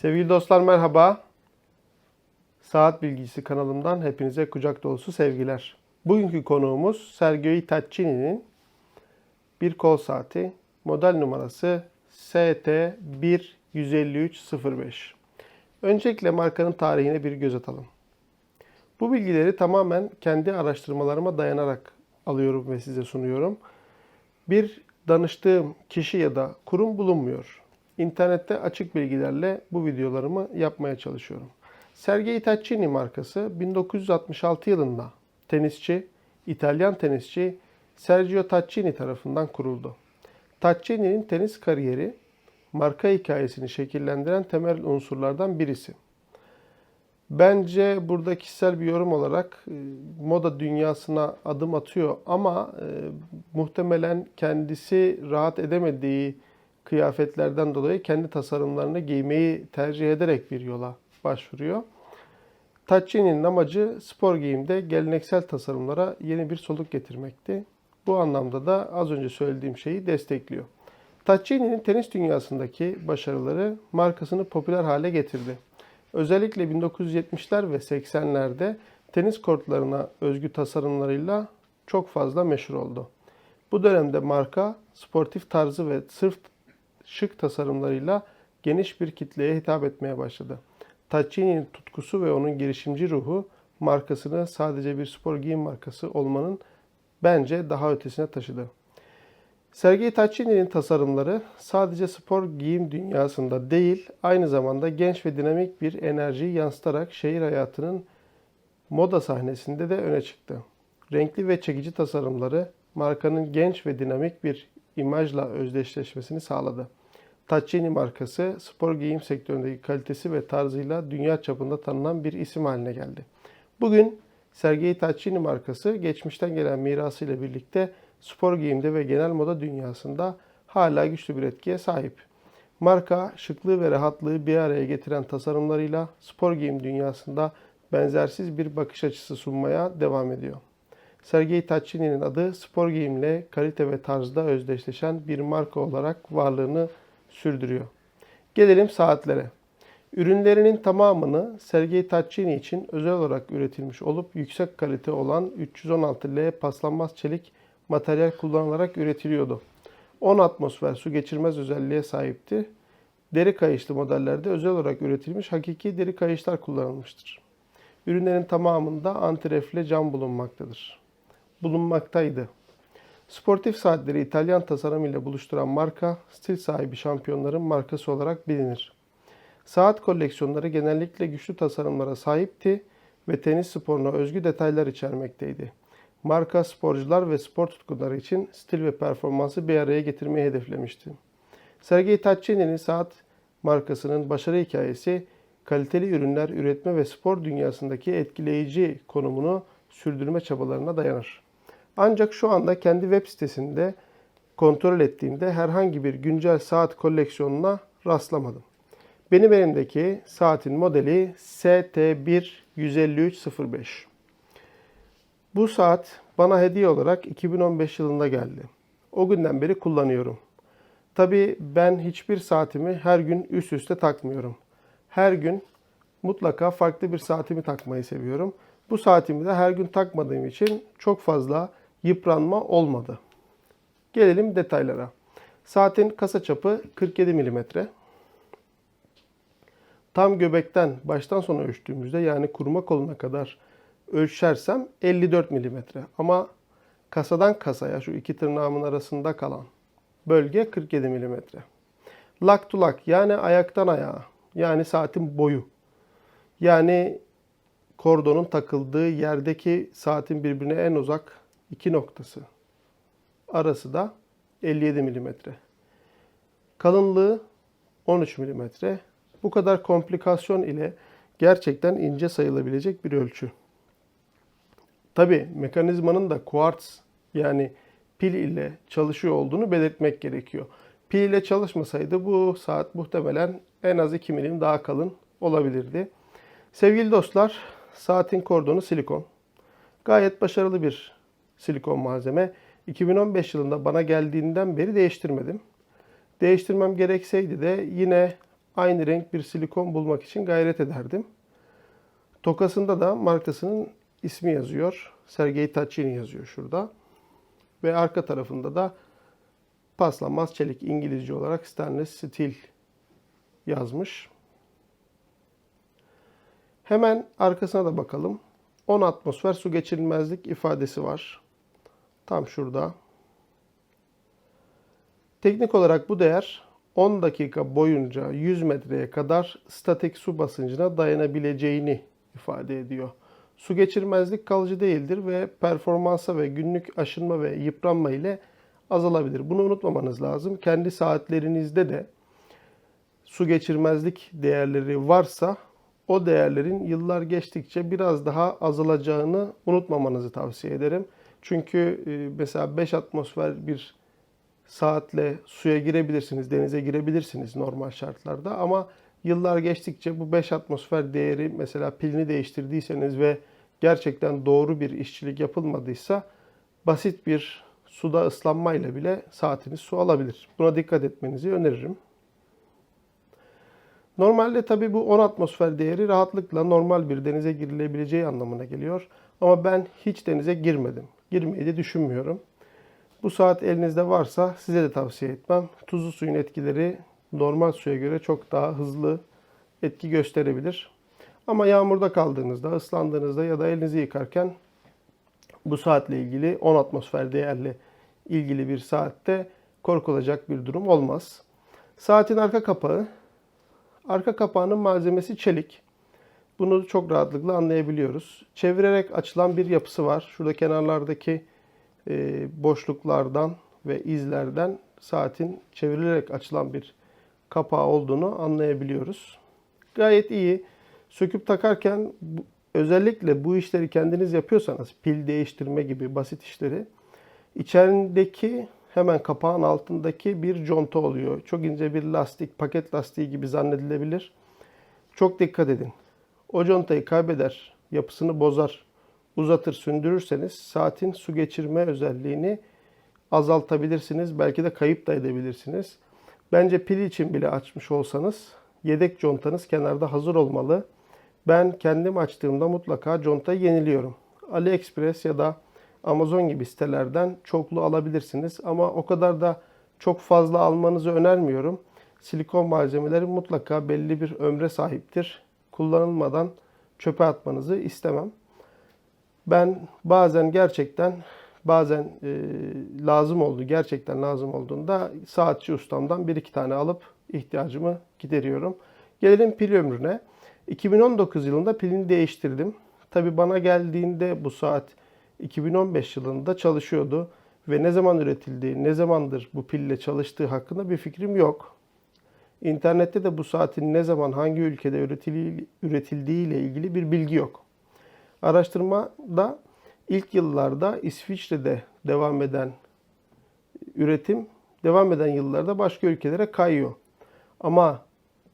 Sevgili dostlar merhaba. Saat Bilgisi kanalımdan hepinize kucak dolusu sevgiler. Bugünkü konuğumuz Sergio Taccini'nin bir kol saati. Model numarası ST1-15305. Öncelikle markanın tarihine bir göz atalım. Bu bilgileri tamamen kendi araştırmalarıma dayanarak alıyorum ve size sunuyorum. Bir danıştığım kişi ya da kurum bulunmuyor. İnternette açık bilgilerle bu videolarımı yapmaya çalışıyorum. Sergei Taccini markası 1966 yılında tenisçi, İtalyan tenisçi Sergio Taccini tarafından kuruldu. Taccini'nin tenis kariyeri marka hikayesini şekillendiren temel unsurlardan birisi. Bence burada kişisel bir yorum olarak e, moda dünyasına adım atıyor ama e, muhtemelen kendisi rahat edemediği kıyafetlerden dolayı kendi tasarımlarını giymeyi tercih ederek bir yola başvuruyor. Taccini'nin amacı spor giyimde geleneksel tasarımlara yeni bir soluk getirmekti. Bu anlamda da az önce söylediğim şeyi destekliyor. Taccini'nin tenis dünyasındaki başarıları markasını popüler hale getirdi. Özellikle 1970'ler ve 80'lerde tenis kortlarına özgü tasarımlarıyla çok fazla meşhur oldu. Bu dönemde marka sportif tarzı ve sırf şık tasarımlarıyla geniş bir kitleye hitap etmeye başladı. Taccini'nin tutkusu ve onun girişimci ruhu markasını sadece bir spor giyim markası olmanın bence daha ötesine taşıdı. Sergei Taccini'nin tasarımları sadece spor giyim dünyasında değil, aynı zamanda genç ve dinamik bir enerjiyi yansıtarak şehir hayatının moda sahnesinde de öne çıktı. Renkli ve çekici tasarımları markanın genç ve dinamik bir imajla özdeşleşmesini sağladı. Taccini markası spor giyim sektöründeki kalitesi ve tarzıyla dünya çapında tanınan bir isim haline geldi. Bugün Sergei Taccini markası geçmişten gelen mirasıyla birlikte spor giyimde ve genel moda dünyasında hala güçlü bir etkiye sahip. Marka şıklığı ve rahatlığı bir araya getiren tasarımlarıyla spor giyim dünyasında benzersiz bir bakış açısı sunmaya devam ediyor. Sergei Taccini'nin adı spor giyimle kalite ve tarzda özdeşleşen bir marka olarak varlığını sürdürüyor. Gelelim saatlere. Ürünlerinin tamamını Sergei Taccini için özel olarak üretilmiş olup yüksek kalite olan 316L paslanmaz çelik materyal kullanılarak üretiliyordu. 10 atmosfer su geçirmez özelliğe sahipti. Deri kayışlı modellerde özel olarak üretilmiş hakiki deri kayışlar kullanılmıştır. Ürünlerin tamamında antirefle cam bulunmaktadır. Bulunmaktaydı. Sportif saatleri İtalyan tasarımıyla buluşturan marka, stil sahibi şampiyonların markası olarak bilinir. Saat koleksiyonları genellikle güçlü tasarımlara sahipti ve tenis sporuna özgü detaylar içermekteydi. Marka sporcular ve spor tutkunları için stil ve performansı bir araya getirmeyi hedeflemişti. Sergei Taccini'nin saat markasının başarı hikayesi kaliteli ürünler üretme ve spor dünyasındaki etkileyici konumunu sürdürme çabalarına dayanır. Ancak şu anda kendi web sitesinde kontrol ettiğimde herhangi bir güncel saat koleksiyonuna rastlamadım. Benim elimdeki saatin modeli ST1-15305. Bu saat bana hediye olarak 2015 yılında geldi. O günden beri kullanıyorum. Tabii ben hiçbir saatimi her gün üst üste takmıyorum. Her gün mutlaka farklı bir saatimi takmayı seviyorum. Bu saatimi de her gün takmadığım için çok fazla yıpranma olmadı. Gelelim detaylara. Saatin kasa çapı 47 mm. Tam göbekten baştan sona ölçtüğümüzde yani kurma koluna kadar ölçersem 54 mm. Ama kasadan kasaya şu iki tırnağımın arasında kalan bölge 47 mm. Lak to lak yani ayaktan ayağa yani saatin boyu. Yani kordonun takıldığı yerdeki saatin birbirine en uzak iki noktası. Arası da 57 mm. Kalınlığı 13 mm. Bu kadar komplikasyon ile gerçekten ince sayılabilecek bir ölçü. Tabi mekanizmanın da kuartz yani pil ile çalışıyor olduğunu belirtmek gerekiyor. Pil ile çalışmasaydı bu saat muhtemelen en az 2 milim daha kalın olabilirdi. Sevgili dostlar, saatin kordonu silikon. Gayet başarılı bir silikon malzeme. 2015 yılında bana geldiğinden beri değiştirmedim. Değiştirmem gerekseydi de yine aynı renk bir silikon bulmak için gayret ederdim. Tokasında da markasının ismi yazıyor. Sergey Tacchini yazıyor şurada. Ve arka tarafında da paslanmaz çelik İngilizce olarak stainless steel yazmış. Hemen arkasına da bakalım. 10 atmosfer su geçirilmezlik ifadesi var. Tam şurada. Teknik olarak bu değer 10 dakika boyunca 100 metreye kadar statik su basıncına dayanabileceğini ifade ediyor. Su geçirmezlik kalıcı değildir ve performansa ve günlük aşınma ve yıpranma ile azalabilir. Bunu unutmamanız lazım. Kendi saatlerinizde de su geçirmezlik değerleri varsa o değerlerin yıllar geçtikçe biraz daha azalacağını unutmamanızı tavsiye ederim. Çünkü e, mesela 5 atmosfer bir saatle suya girebilirsiniz, denize girebilirsiniz normal şartlarda ama yıllar geçtikçe bu 5 atmosfer değeri mesela pilini değiştirdiyseniz ve gerçekten doğru bir işçilik yapılmadıysa basit bir suda ıslanmayla bile saatiniz su alabilir. Buna dikkat etmenizi öneririm. Normalde tabii bu 10 atmosfer değeri rahatlıkla normal bir denize girilebileceği anlamına geliyor. Ama ben hiç denize girmedim. Girmeyi de düşünmüyorum. Bu saat elinizde varsa size de tavsiye etmem. Tuzlu suyun etkileri normal suya göre çok daha hızlı etki gösterebilir. Ama yağmurda kaldığınızda, ıslandığınızda ya da elinizi yıkarken bu saatle ilgili 10 atmosfer değerli ilgili bir saatte korkulacak bir durum olmaz. Saatin arka kapağı. Arka kapağının malzemesi çelik. Bunu çok rahatlıkla anlayabiliyoruz. Çevirerek açılan bir yapısı var. Şurada kenarlardaki e, boşluklardan ve izlerden saatin çevrilerek açılan bir kapağı olduğunu anlayabiliyoruz. Gayet iyi. Söküp takarken özellikle bu işleri kendiniz yapıyorsanız pil değiştirme gibi basit işleri içerideki hemen kapağın altındaki bir conta oluyor. Çok ince bir lastik, paket lastiği gibi zannedilebilir. Çok dikkat edin. O contayı kaybeder, yapısını bozar, uzatır, sündürürseniz saatin su geçirme özelliğini azaltabilirsiniz. Belki de kayıp da edebilirsiniz. Bence pil için bile açmış olsanız yedek contanız kenarda hazır olmalı. Ben kendim açtığımda mutlaka contayı yeniliyorum. AliExpress ya da Amazon gibi sitelerden çoklu alabilirsiniz ama o kadar da çok fazla almanızı önermiyorum. Silikon malzemeleri mutlaka belli bir ömre sahiptir. Kullanılmadan çöpe atmanızı istemem. Ben bazen gerçekten bazen e, lazım oldu, gerçekten lazım olduğunda saatçi ustamdan bir iki tane alıp ihtiyacımı gideriyorum. Gelelim pil ömrüne. 2019 yılında pilini değiştirdim. Tabi bana geldiğinde bu saat 2015 yılında çalışıyordu ve ne zaman üretildiği, ne zamandır bu pille çalıştığı hakkında bir fikrim yok. İnternette de bu saatin ne zaman hangi ülkede üretildiği ile ilgili bir bilgi yok. Araştırmada ilk yıllarda İsviçre'de devam eden üretim devam eden yıllarda başka ülkelere kayıyor. Ama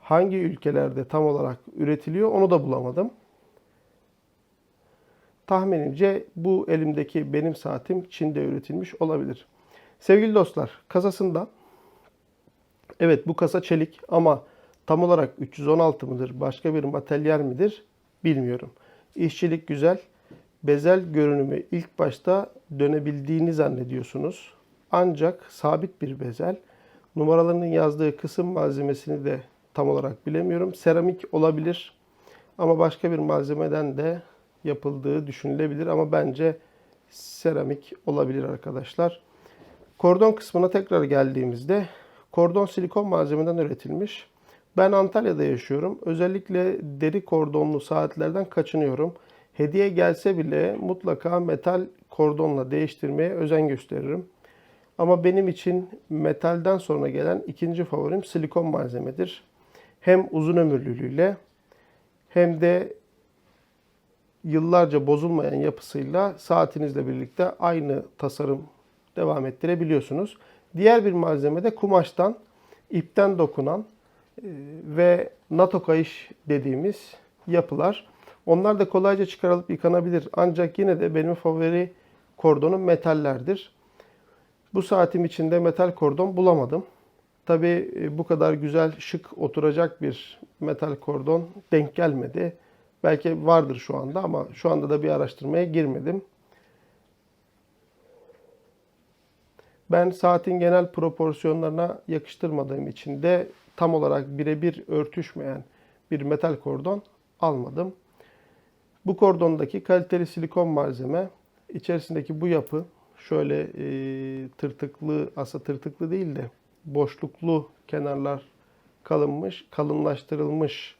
hangi ülkelerde tam olarak üretiliyor onu da bulamadım. Tahminimce bu elimdeki benim saatim Çin'de üretilmiş olabilir. Sevgili dostlar, kasasında evet bu kasa çelik ama tam olarak 316 mıdır, başka bir materyal midir bilmiyorum. İşçilik güzel. Bezel görünümü ilk başta dönebildiğini zannediyorsunuz. Ancak sabit bir bezel. Numaralarının yazdığı kısım malzemesini de tam olarak bilemiyorum. Seramik olabilir ama başka bir malzemeden de yapıldığı düşünülebilir ama bence seramik olabilir arkadaşlar. Kordon kısmına tekrar geldiğimizde kordon silikon malzemeden üretilmiş. Ben Antalya'da yaşıyorum. Özellikle deri kordonlu saatlerden kaçınıyorum. Hediye gelse bile mutlaka metal kordonla değiştirmeye özen gösteririm. Ama benim için metalden sonra gelen ikinci favorim silikon malzemedir. Hem uzun ömürlülüğüyle hem de yıllarca bozulmayan yapısıyla saatinizle birlikte aynı tasarım devam ettirebiliyorsunuz. Diğer bir malzeme de kumaştan, ipten dokunan e, ve NATO kayış dediğimiz yapılar. Onlar da kolayca çıkarılıp yıkanabilir. Ancak yine de benim favori kordonum metallerdir. Bu saatim içinde metal kordon bulamadım. Tabii e, bu kadar güzel, şık oturacak bir metal kordon denk gelmedi. Belki vardır şu anda ama şu anda da bir araştırmaya girmedim. Ben saatin genel proporsiyonlarına yakıştırmadığım için de tam olarak birebir örtüşmeyen bir metal kordon almadım. Bu kordondaki kaliteli silikon malzeme, içerisindeki bu yapı şöyle e, tırtıklı, aslında tırtıklı değil de boşluklu kenarlar kalınmış, kalınlaştırılmış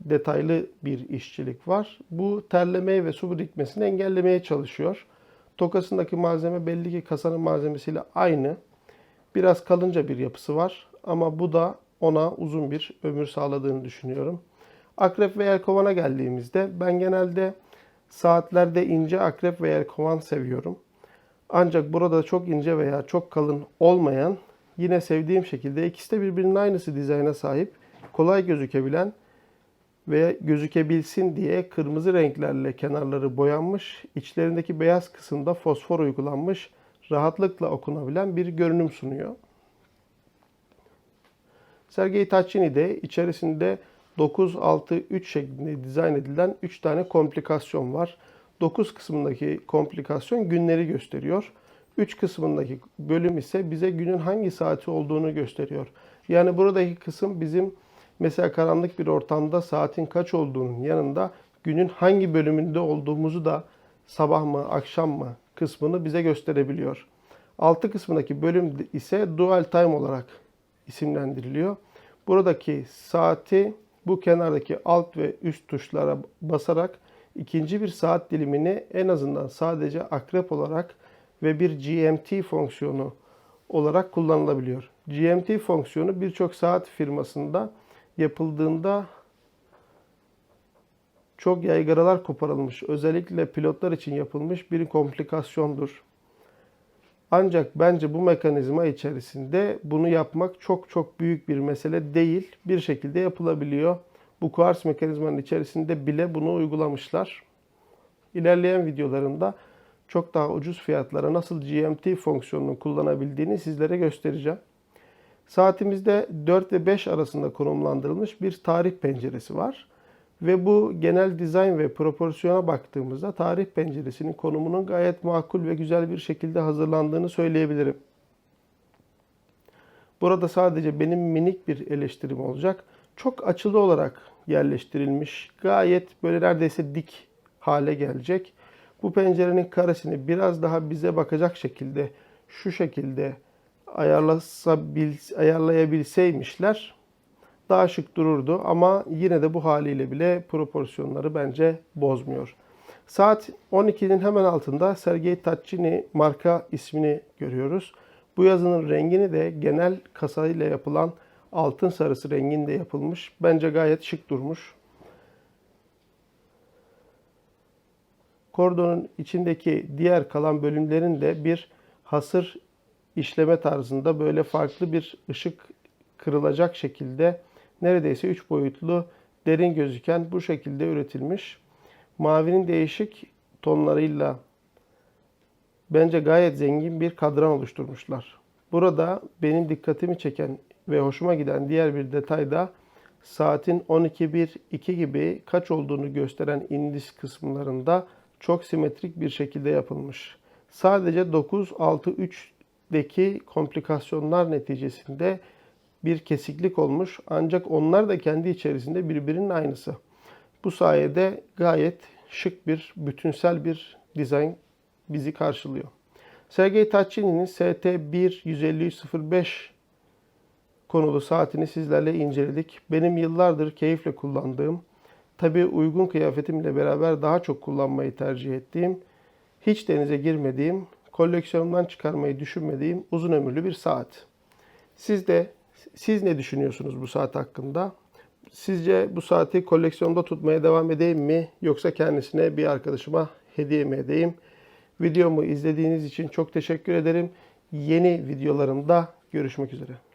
detaylı bir işçilik var. Bu terlemeyi ve su birikmesini engellemeye çalışıyor. Tokasındaki malzeme belli ki kasanın malzemesiyle aynı. Biraz kalınca bir yapısı var ama bu da ona uzun bir ömür sağladığını düşünüyorum. Akrep ve yelkovana geldiğimizde ben genelde saatlerde ince akrep ve yelkovan seviyorum. Ancak burada çok ince veya çok kalın olmayan yine sevdiğim şekilde ikisi de birbirinin aynısı dizayna sahip, kolay gözükebilen ve gözükebilsin diye kırmızı renklerle kenarları boyanmış, içlerindeki beyaz kısımda fosfor uygulanmış, rahatlıkla okunabilen bir görünüm sunuyor. Sergei Tacchini de içerisinde 9-6-3 şeklinde dizayn edilen 3 tane komplikasyon var. 9 kısmındaki komplikasyon günleri gösteriyor. 3 kısmındaki bölüm ise bize günün hangi saati olduğunu gösteriyor. Yani buradaki kısım bizim mesela karanlık bir ortamda saatin kaç olduğunun yanında günün hangi bölümünde olduğumuzu da sabah mı, akşam mı kısmını bize gösterebiliyor. Altı kısmındaki bölüm ise dual time olarak isimlendiriliyor. Buradaki saati bu kenardaki alt ve üst tuşlara basarak ikinci bir saat dilimini en azından sadece akrep olarak ve bir GMT fonksiyonu olarak kullanılabiliyor. GMT fonksiyonu birçok saat firmasında yapıldığında çok yaygaralar koparılmış, özellikle pilotlar için yapılmış bir komplikasyondur. Ancak bence bu mekanizma içerisinde bunu yapmak çok çok büyük bir mesele değil. Bir şekilde yapılabiliyor. Bu kuars mekanizmanın içerisinde bile bunu uygulamışlar. İlerleyen videolarımda çok daha ucuz fiyatlara nasıl GMT fonksiyonunu kullanabildiğini sizlere göstereceğim. Saatimizde 4 ve 5 arasında konumlandırılmış bir tarih penceresi var. Ve bu genel dizayn ve proporsiyona baktığımızda tarih penceresinin konumunun gayet makul ve güzel bir şekilde hazırlandığını söyleyebilirim. Burada sadece benim minik bir eleştirim olacak. Çok açılı olarak yerleştirilmiş, gayet böyle neredeyse dik hale gelecek. Bu pencerenin karesini biraz daha bize bakacak şekilde şu şekilde ayarlayabilseymişler daha şık dururdu ama yine de bu haliyle bile proporsiyonları bence bozmuyor. Saat 12'nin hemen altında Sergei Tacchini marka ismini görüyoruz. Bu yazının rengini de genel kasayla yapılan altın sarısı renginde yapılmış. Bence gayet şık durmuş. Kordonun içindeki diğer kalan bölümlerin de bir hasır işleme tarzında böyle farklı bir ışık kırılacak şekilde neredeyse 3 boyutlu derin gözüken bu şekilde üretilmiş. Mavinin değişik tonlarıyla bence gayet zengin bir kadran oluşturmuşlar. Burada benim dikkatimi çeken ve hoşuma giden diğer bir detay da saatin 12.1-2 gibi kaç olduğunu gösteren indis kısımlarında çok simetrik bir şekilde yapılmış. Sadece 9-6-3'deki komplikasyonlar neticesinde bir kesiklik olmuş ancak onlar da kendi içerisinde birbirinin aynısı. Bu sayede gayet şık bir, bütünsel bir dizayn bizi karşılıyor. Sergei Tacchini'nin ST1 konulu saatini sizlerle inceledik. Benim yıllardır keyifle kullandığım, tabi uygun kıyafetimle beraber daha çok kullanmayı tercih ettiğim, hiç denize girmediğim, koleksiyonumdan çıkarmayı düşünmediğim uzun ömürlü bir saat. Siz de siz ne düşünüyorsunuz bu saat hakkında? Sizce bu saati koleksiyonda tutmaya devam edeyim mi yoksa kendisine bir arkadaşıma hediye mi edeyim? Videomu izlediğiniz için çok teşekkür ederim. Yeni videolarımda görüşmek üzere.